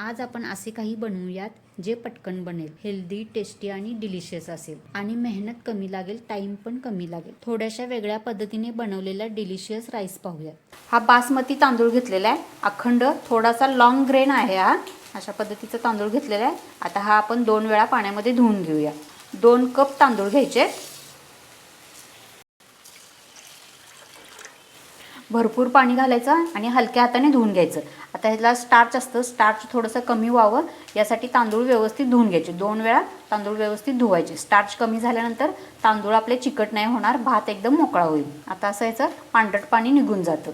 आज आपण असे काही बनवूयात जे पटकन बनेल. हेल्दी टेस्टी आणि डिलिशियस असेल. आणि मेहनत कमी लागेल टाइम पण कमी लागेल. थोड्याशा वेगळ्या पद्धतीने बनवलेला डिलिशियस राईस पाहूयात. हा बासमती तांदूळ घेतलेला आहे. अखंड थोडासा लॉंग ग्रेन आहे हा. अशा पद्धतीचा तांदूळ घेतलेला आहे. आता हा आपण दोन वेळा पाण्यामध्ये धुवून घेऊया. दोन कप तांदूळ घ्यायचे भरपूर पाणी घालायचं आणि हलक्या हाताने धुवून घ्यायचं. आता ह्याला स्टार्च असतं स्टार्च थोडंसं कमी व्हावं. यासाठी तांदूळ व्यवस्थित धुवून घ्यायचे. दोन वेळा तांदूळ व्यवस्थित धुवायचे. स्टार्च कमी झाल्यानंतर तांदूळ आपले चिकट नाही होणार भात एकदम मोकळा होईल. आता असं याचं पांढरट पाणी निघून जातं.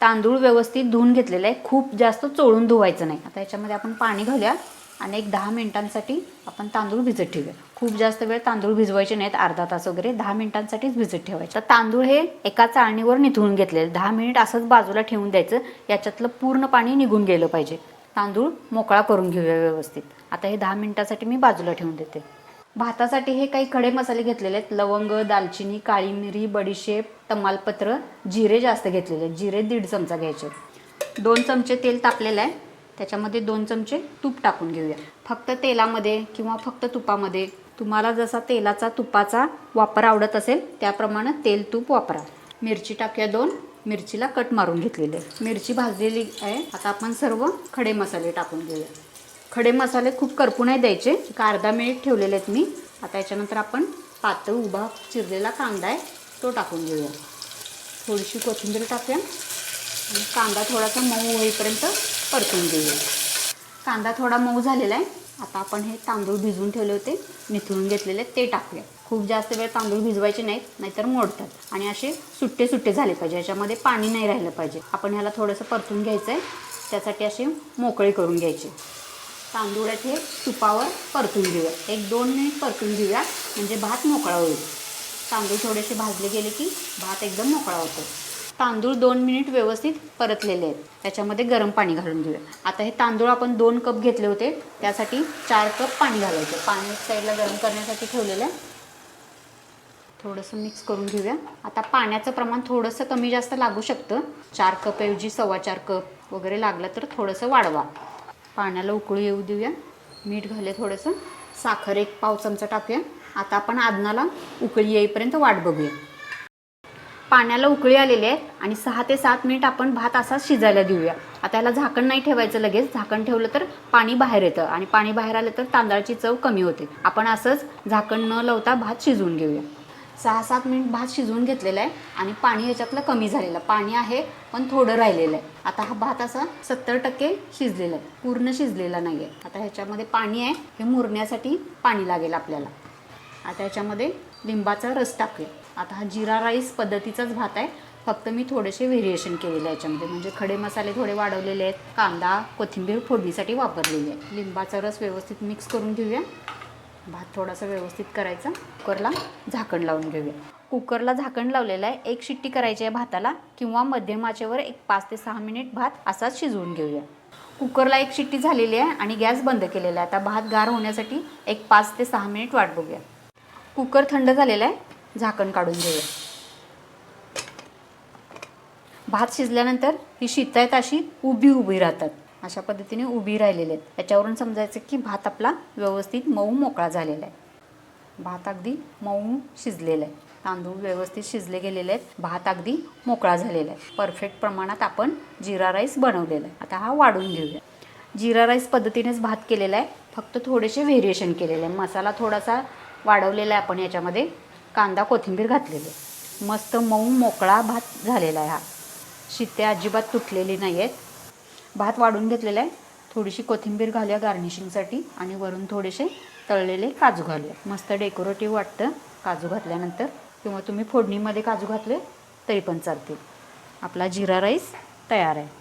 तांदूळ व्यवस्थित धुवून घेतलेलं आहे. खूप जास्त चोळून धुवायचं नाही. आता याच्यामध्ये आपण पाणी घालूया. आणि एक दहा मिनिटांसाठी आपण तांदूळ भिजत ठेवूया. खूप जास्त वेळ तांदूळ भिजवायचे नाहीत अर्धा तास वगैरे. दहा मिनिटांसाठीच भिजत ठेवायचे. तर तांदूळ हे एका चाळणीवर निथळून घेतलेले. दहा मिनिट असंच बाजूला ठेवून द्यायचं. याच्यातलं पूर्ण पाणी निघून गेलं पाहिजे. तांदूळ मोकळा करून घेऊया व्यवस्थित. आता हे दहा मिनिटासाठी मी बाजूला ठेवून देते. भातासाठी हे काही खडे मसाले घेतलेले आहेत. लवंग दालचिनी काळी मिरी बडीशेप तमालपत्र जिरे जास्त घेतलेले आहेत. जिरे दीड चमचा घ्यायचे दोन चमचे तेल तापलेलं आहे. त्याच्यामध्ये दोन चमचे तूप टाकून घेऊया. फक्त तेलामध्ये किंवा फक्त तुपामध्ये तुम्हाला जसा तेलाचा तुपाचा वापर आवडत असेल त्याप्रमाणे तेल तूप वापरा. मिरची टाकूया दोन. मिरचीला कट मारून घेतलेले. मिरची भाजलेली आहे. आता आपण सर्व खडे मसाले टाकून घेऊया. खडे मसाले खूप करपू नाही द्यायचे. एक अर्धा मिनिट ठेवलेले आहेत मी. आता याच्यानंतर आपण पातळ उभा चिरलेला कांदा आहे तो टाकून घेऊया. थोडीशी कोथिंबीर टाकूया. आणि कांदा थोडासा मऊ होईपर्यंत परतून घेऊया. कांदा थोडा मऊ झालेला आहे. आता आपण हे तांदूळ भिजवून ठेवले होते. निथळून घेतलेले ते टाकूया. खूप जास्त वेळ तांदूळ भिजवायचे नाहीत नाहीतर मोडतात. आणि असे सुट्टे सुट्टे झाले पाहिजे. याच्यामध्ये पाणी नाही राहिलं पाहिजे. आपण ह्याला थोडंसं परतून घ्यायचं आहे त्यासाठी असे मोकळे करून घ्यायचे. तांदूळ हे तुपावर परतून घेऊया. एक दोन मिनिट परतून घेऊया. म्हणजे भात मोकळा होईल. तांदूळ थोडेसे भाजले गेले की भात एकदम मोकळा होतो. तांदूळ दोन मिनिट व्यवस्थित परतलेले आहेत. त्याच्यामध्ये गरम पाणी घालून घेऊया. आता हे तांदूळ आपण दोन कप घेतले होते. त्यासाठी चार कप पाणी घालायचं. पाणी साईडला गरम करण्यासाठी ठेवलेलं आहे. थोडंसं मिक्स करून घेऊया. आता पाण्याचं प्रमाण थोडंसं कमी जास्त लागू शकतं. चार कपऐवजी सव्वा चार कप वगैरे लागलं तर थोडंसं वाढवा. पाण्याला उकळी येऊ देऊया. मीठ घाले थोडंसं. साखर एक पाव चमचा टाकूया. आता आपण आदनाला उकळी येईपर्यंत वाट बघूया. पाण्याला उकळी आलेली आहे आणि सहा ते सात मिनिट आपण भात असाच शिजायला देऊया. आता याला झाकण नाही ठेवायचं लगेच. झाकण ठेवलं तर पाणी बाहेर येतं आणि पाणी बाहेर आलं तर तांदळाची चव कमी होते. आपण असंच झाकण न लावता भात शिजवून घेऊया. सहा सात मिनिट भात शिजवून घेतलेला आहे आणि पाणी याच्यातलं कमी झालेलं पाणी आहे पण थोडं राहिलेलं आहे. आता हा भात असा सत्तर टक्के शिजलेला आहे. पूर्ण शिजलेला नाही आहे आता ह्याच्यामध्ये पाणी आहे हे मुरण्यासाठी पाणी लागेल आपल्याला. आता याच्यामध्ये लिंबाचा रस टाकूया. आता हा जिरा राईस पद्धतीचाच भात आहे. फक्त मी थोडेसे व्हेरिएशन केलेले आहे याच्यामध्ये. म्हणजे खडे मसाले थोडे वाढवलेले आहेत. कांदा कोथिंबीर फोडणीसाठी वापरलेली आहे. लिंबाचा रस व्यवस्थित मिक्स करून घेऊया. भात थोडासा व्यवस्थित करायचा. कुकरला झाकण लावून घेऊया. कुकरला झाकण लावलेलं आहे. एक शिट्टी करायची आहे भाताला किंवा मध्यम आचेवर एक पाच ते सहा मिनिट भात असाच शिजवून घेऊया. कुकरला एक शिट्टी झालेली आहे आणि गॅस बंद केलेला आहे. आता भात गार होण्यासाठी एक पाच ते सहा मिनिट वाट बघूया. कुकर थंड झालेला आहे. झाकण काढून घेऊया. भात शिजल्यानंतर ही शितायत अशी उभी उभी राहतात. अशा पद्धतीने उभी राहिलेले आहेत. याच्यावरून समजायचं की भात आपला व्यवस्थित मऊ मोकळा झालेला आहे. भात अगदी मऊ शिजलेला आहे. तांदूळ व्यवस्थित शिजले गेलेले आहेत. भात अगदी मोकळा झालेला आहे. परफेक्ट प्रमाणात आपण जिरा राईस बनवलेला आहे. आता हा वाढून घेऊया. जिरा राईस पद्धतीनेच भात केलेला आहे. फक्त थोडेसे व्हेरिएशन केलेले आहे. मसाला थोडासा वाढवलेला आहे आपण याच्यामध्ये. कांदा कोथिंबीर घातलेली. आहे. मस्त मऊ मोकळा भात झालेला आहे हा. शित्ते अजिबात तुटलेली नाही आहेत भात वाढून घेतलेला आहे. थोडीशी कोथिंबीर घालूया गार्निशिंगसाठी आणि वरून थोडेसे तळलेले काजू घालूया. मस्त डेकोरेटिव्ह वाटतं काजू घातल्यानंतर. किंवा तुम्ही फोडणीमध्ये काजू घातले तरी पण चालतील. आपला जिरा राईस तयार आहे.